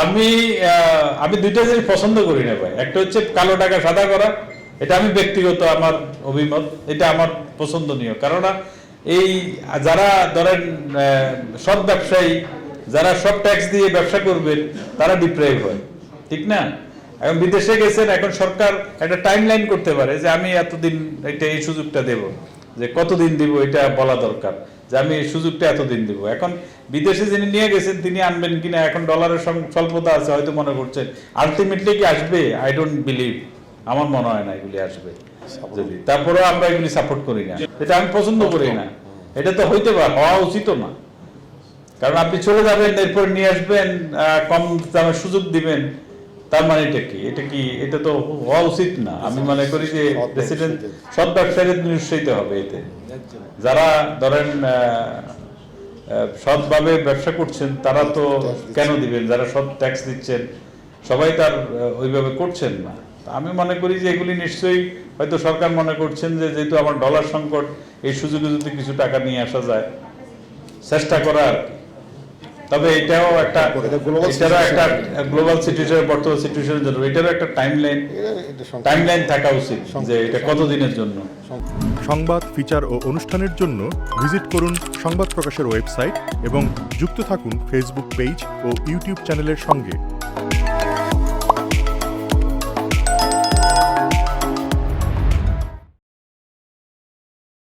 আমি আমি দুইটা জিনিস পছন্দ করি না ভাই। একটা হচ্ছে কালো টাকা সাদা করা, এটা আমি ব্যক্তিগত আমার অভিমত, এটা আমার পছন্দনীয়। কারণ এই, যারা ধরেন সৎ ব্যবসায়ী, যারা সব ট্যাক্স দিয়ে ব্যবসা করবেন, তারা ডিপ্রাইভ হয়। ঠিক না? এখন বিদেশে গেছেন, এখন সরকার একটা টাইম লাইন করতে পারে যে আমি এতদিন এটা এই সুযোগটা দেব। যে কতদিন দিব এটা বলা দরকার, যে আমি এই সুযোগটা এতদিন দিব। এখন বিদেশে যিনি নিয়ে গেছেন, তিনি আনবেন কিনা, এখন ডলারের স্বল্পতা আছে হয়তো মনে করছেন। আলটিমেটলি কি আসবে? আই ডোন্ট বিলিভ আমার মনে হয় না এগুলি আসবে। যদি। তারপরেও আমরা এগুলি সাপোর্ট করি না। এটা আমি পছন্দ করি না। এটা তো হইতে পারে, হওয়া উচিত না। কারণ আপনি চলে যাবেন, এরপর নিয়ে আসবেন কম দামে সুযোগ দিবেন। তার মানে এটা কি? এটা কি এটা তো হওয়া উচিত না। আমি মনে করি যে প্রেসিডেন্ট। সৎ ব্যবসায়ীদের নিরুৎসাহিত হবে এতে। যারা ধরেন সৎভাবে ব্যবসা করছেন তারা তো কেন দিবেন? যারা সৎ ট্যাক্স দিচ্ছেন সবাই তার ওইভাবে করছেন না। আমি মনে করি যে এগুলি নিশ্চয়ই হয়তো সরকার মনে করছেন যে যেহেতু আমার ডলার সংকট এই সুযোগে যদি কিছু টাকা নিয়ে আসা যায় চেষ্টা করা আর কি। তবে এটাও একটা এটা এটারও একটা গ্লোবাল সিচুয়েশন বর্তমান সিচুয়েশনের জন্য এটারও একটা টাইম লাইন এটা- এটা সংকট। টাইম লাইন থাকা উচিত যে এটা কতদিনের জন্য। সংবাদ ফিচার ও অনুষ্ঠানের জন্য ভিজিট করুন সংবাদ প্রকাশের ওয়েবসাইট এবং যুক্ত থাকুন ফেসবুক পেজ ও ইউটিউব চ্যানেলের সঙ্গে।